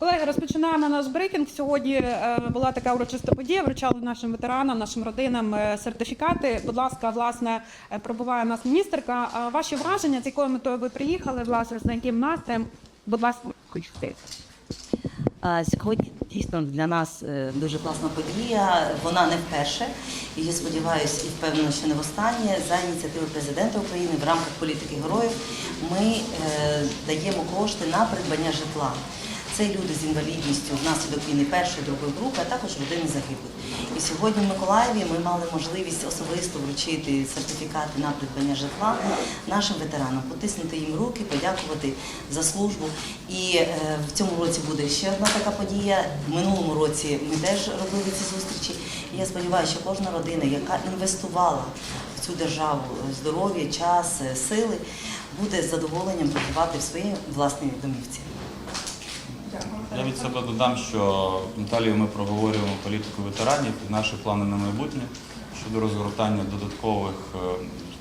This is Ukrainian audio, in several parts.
Колеги, розпочинаємо наш брифінг. Сьогодні е, була така урочиста подія. Вручали нашим ветеранам, нашим родинам е, сертифікати. Будь ласка, власне, е, пробуває нас міністерка. Ваші враження, з якою метою ви приїхали, власне, з яким настроєм? Будь ласка, хочете. А, Сьогодні дійсно для нас дуже класна подія. Вона не вперше. І я сподіваюся, і впевнена, що не востаннє. За ініціативи президента України в рамках політики героїв ми даємо кошти на придбання житла. Це люди з інвалідністю внаслідок війни першої, другої групи, а також родини загиблих. І сьогодні в Миколаєві ми мали можливість особисто вручити сертифікати на придбання житла нашим ветеранам, потиснути їм руки, подякувати за службу. І е, в цьому році буде ще одна така подія. В минулому році ми теж робили ці зустрічі. І я сподіваюся, що кожна родина, яка інвестувала в цю державу здоров'я, час, е, сили, буде з задоволенням проживати в своїй власній домівці. Я від себе додам, що Наталію ми проговорюємо політику ветеранів і наші плани на майбутнє щодо розгортання додаткових, е,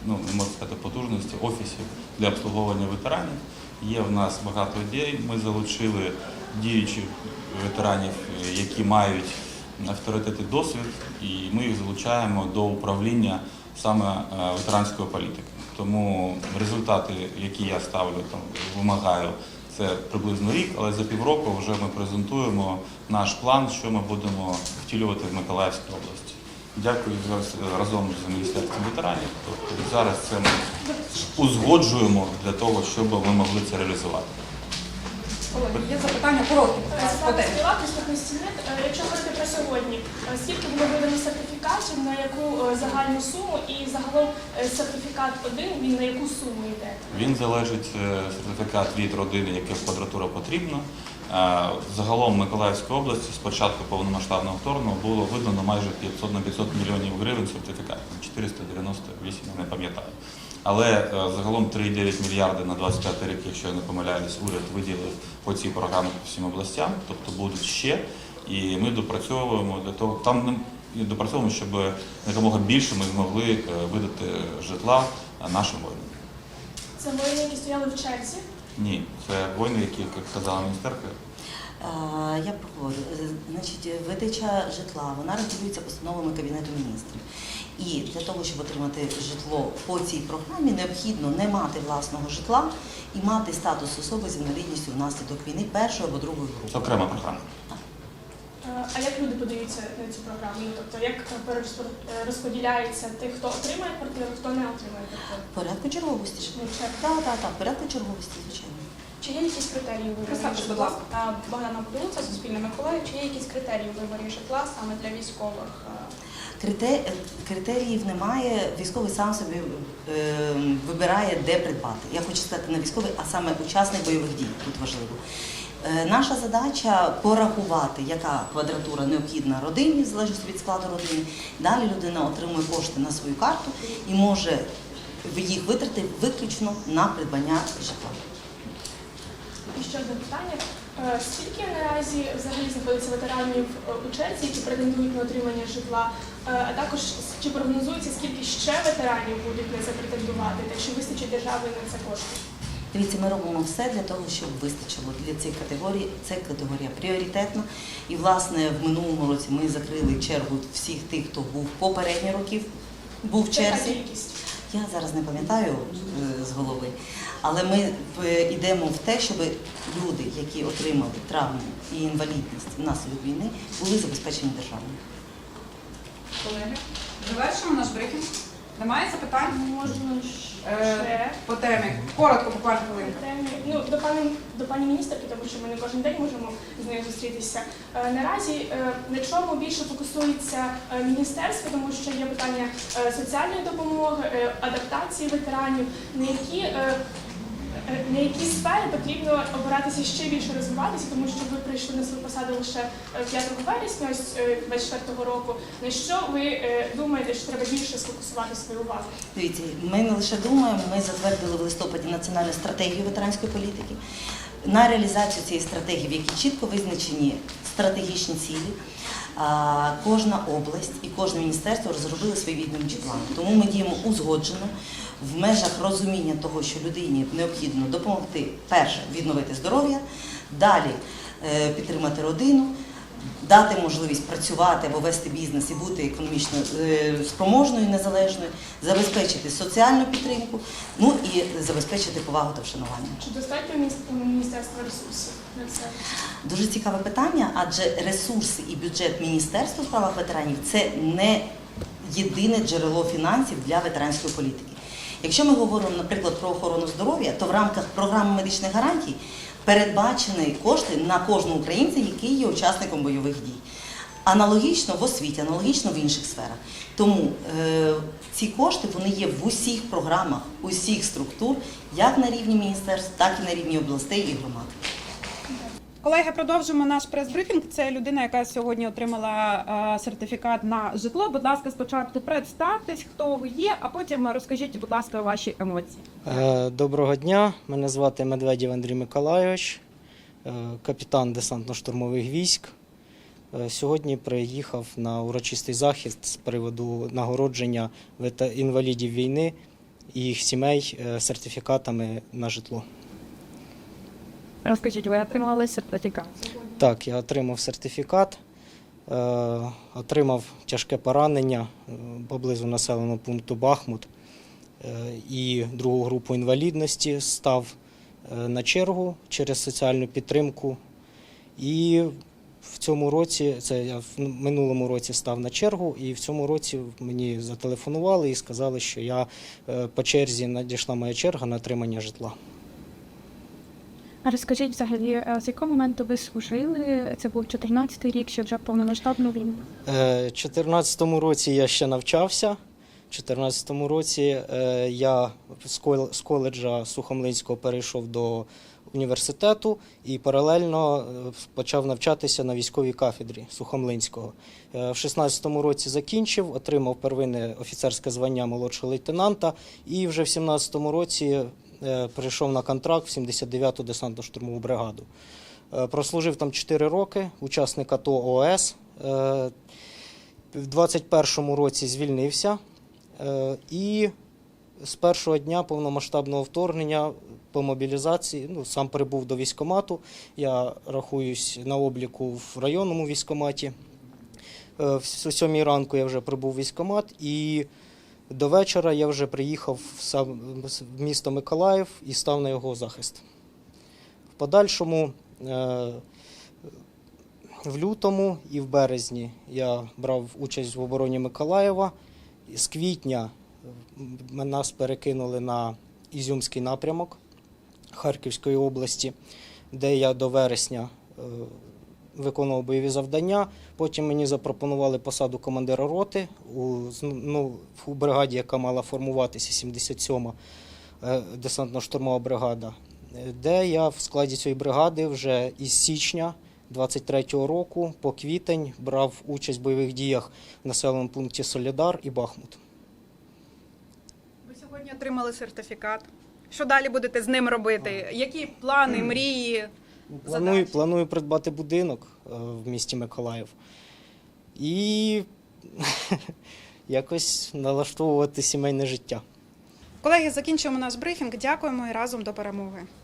ну можна сказати, потужностей офісів для обслуговування ветеранів. Є в нас багато ідей. Ми залучили діючих ветеранів, е, які мають авторитет і досвід, і ми їх залучаємо до управління саме е, ветеранської політики. Тому результати, які я ставлю там, вимагаю, це приблизно рік, але за півроку вже ми презентуємо наш план, що ми будемо втілювати в Миколаївській області. Дякую зараз разом з міністерством ветеранів. Тобто зараз це ми узгоджуємо для того, щоб ми могли це реалізувати. Колеги, є запитання короткі. наступний. Е, Якщо говорити про сьогодні, е, скільки було видано сертифікатів, на яку е, загальну суму і загалом е, сертифікат один, він на яку суму йде? Він залежить е, сертифікат від родини, яка квадратура потрібна. Е, Загалом в Миколаївській області з початку повномасштабного вторгнення було видано майже 500 на 500 мільйонів гривень сертифікатів. 498, я не пам'ятаю. Але е, загалом 3,9 мільярди на 25 рік, якщо я не помиляюсь, уряд виділив по цій програмі по всім областям, тобто будуть ще. І ми допрацьовуємо для того, там допрацьовуємо, щоб якомога більше ми змогли е, видати житла нашим воїнам. Це воїни, які стояли в черзі. Ні, це воїни, які, як сказала міністерка, Е, Я проговорю. Значить, видача житла вона регулюється постановами Кабінету міністрів. І для того, щоб отримати житло по цій програмі, необхідно не мати власного житла і мати статус особи з інвалідністю внаслідок війни першої або другої групи. окрема програма. Е, А як люди подаються на цю програму? Ну, тобто, як е, е, розподіляється тих, хто отримає квартиру, хто не отримає квартиру? Порядку черговості. Ну. Так, так, так, порядку черговості, звичайно. Чи є якісь критерії у Представте, будь житла? ласка. Богдана Подолуца, Суспільне Миколаїв. Чи є якісь критерії у виборі житла саме для військових? Критеріїв немає. Військовий сам собі е, вибирає, де придбати. Я хочу сказати не військовий, а саме учасник бойових дій. Тут важливо. Е, Наша задача порахувати, яка квадратура необхідна родині, в залежності від складу родини. Далі людина отримує кошти на свою карту і може їх витратити виключно на придбання житла. І ще одне питання. Е, Скільки наразі взагалі знаходиться ветеранів е, у черзі, які претендують на отримання житла? Е, А також чи прогнозується, скільки ще ветеранів будуть на це претендувати, та чи вистачить держави на це коштів? Дивіться, ми робимо все для того, щоб вистачило для цих категорій. Це категорія пріоритетна. І, власне, в минулому році ми закрили чергу всіх тих, хто був попередні років, був в черзі. Я зараз не пам'ятаю е, з голови, але ми е, йдемо в те, щоб люди, які отримали травму і інвалідність внаслідок війни, були забезпечені державою. Колеги, завершимо наш брифінг. Немає запитань? Можна Е, ще По темі. Коротко, буквально хвилинку. темі. Ну, до пані, до пані міністерки, тому що ми не кожен день можемо з нею зустрітися. Е, Наразі е, на чому більше фокусується е, міністерство, тому що є питання е, соціальної допомоги, е, адаптації ветеранів, на які е, е, на які сфери потрібно обиратися ще більше розвиватися, тому що ви прийшли на свою посаду лише е, 5 вересня, ось е, 24 року. На що ви е, думаєте, що треба більше сфокусувати свою увагу? Дивіться, ми не лише думаємо, ми затвердили в листопаді національну стратегію ветеранської політики. На реалізацію цієї стратегії, в якій чітко визначені стратегічні цілі, кожна область і кожне міністерство розробили свої відомчі плани. Тому ми діємо узгоджено в межах розуміння того, що людині необхідно допомогти перше відновити здоров'я, далі е, підтримати родину, дати можливість працювати або вести бізнес і бути економічно е, спроможною, незалежною, забезпечити соціальну підтримку, ну і забезпечити повагу та вшанування. Чи достатньо міністерства ресурсів? Дуже цікаве питання, адже ресурси і бюджет Міністерства у справах ветеранів це не єдине джерело фінансів для ветеранської політики. Якщо ми говоримо, наприклад, про охорону здоров'я, то в рамках програми медичних гарантій передбачені кошти на кожного українця, який є учасником бойових дій. Аналогічно в освіті, аналогічно в інших сферах. Тому е, ці кошти вони є в усіх програмах, усіх структур, як на рівні міністерств, так і на рівні областей і громад. Колеги, продовжимо наш прес-брифінг. Це людина, яка сьогодні отримала е, сертифікат на житло. Будь ласка, спочатку представтесь, хто ви є, а потім розкажіть, будь ласка, ваші емоції. Е, Доброго дня. Мене звати Медведєв Андрій Миколайович, е, капітан десантно-штурмових військ. Сьогодні приїхав на урочистий захід з приводу нагородження інвалідів війни і їх сімей сертифікатами на житло. Розкажіть, ви отримали сертифікат? Так, я отримав сертифікат, е, отримав тяжке поранення е, поблизу населеного пункту Бахмут е, і другу групу інвалідності став на чергу через соціальну підтримку. І в цьому році, це я в минулому році став на чергу, і в цьому році мені зателефонували і сказали, що я по черзі надійшла моя черга на отримання житла. А розкажіть взагалі, е, з якого моменту ви служили? Це був 14-й рік, чи вже повномасштабну війну? У 2014 році я ще навчався. У 2014 році е, я з кол- з коледжа Сухомлинського перейшов до університету і паралельно е, почав навчатися на військовій кафедрі Сухомлинського. В 16 році закінчив, отримав первинне офіцерське звання молодшого лейтенанта і вже в 17 році перейшов на контракт в 79-ту десантно-штурмову бригаду. Е, Прослужив там 4 роки, учасник АТО ООС. Е, В 21-му році звільнився е, і з першого дня повномасштабного вторгнення по мобілізації ну, сам прибув до військкомату. Я рахуюсь на обліку в районному військкоматі. Е, В сьомій ранку я вже прибув в військкомат і до вечора я вже приїхав в сам в місто Миколаїв і став на його захист. В подальшому е, в лютому і в березні я брав участь в обороні Миколаєва. З квітня нас перекинули на Ізюмський напрямок Харківської області, де я до вересня е, виконував бойові завдання. Потім мені запропонували посаду командира роти у, з- ну, у бригаді, яка мала формуватися 77-ма е, десантно-штурмова бригада, де я в складі цієї бригади вже із січня 23-го року по квітень брав участь в бойових діях в населеному пункті Солідар і Бахмут. Ви сьогодні отримали сертифікат. Що далі будете з ним робити? Які плани, мрії? Планую, планую придбати будинок е, в місті Миколаїв і якось налаштовувати сімейне життя. Колеги, закінчуємо наш брифінг. Дякуємо і разом до перемоги.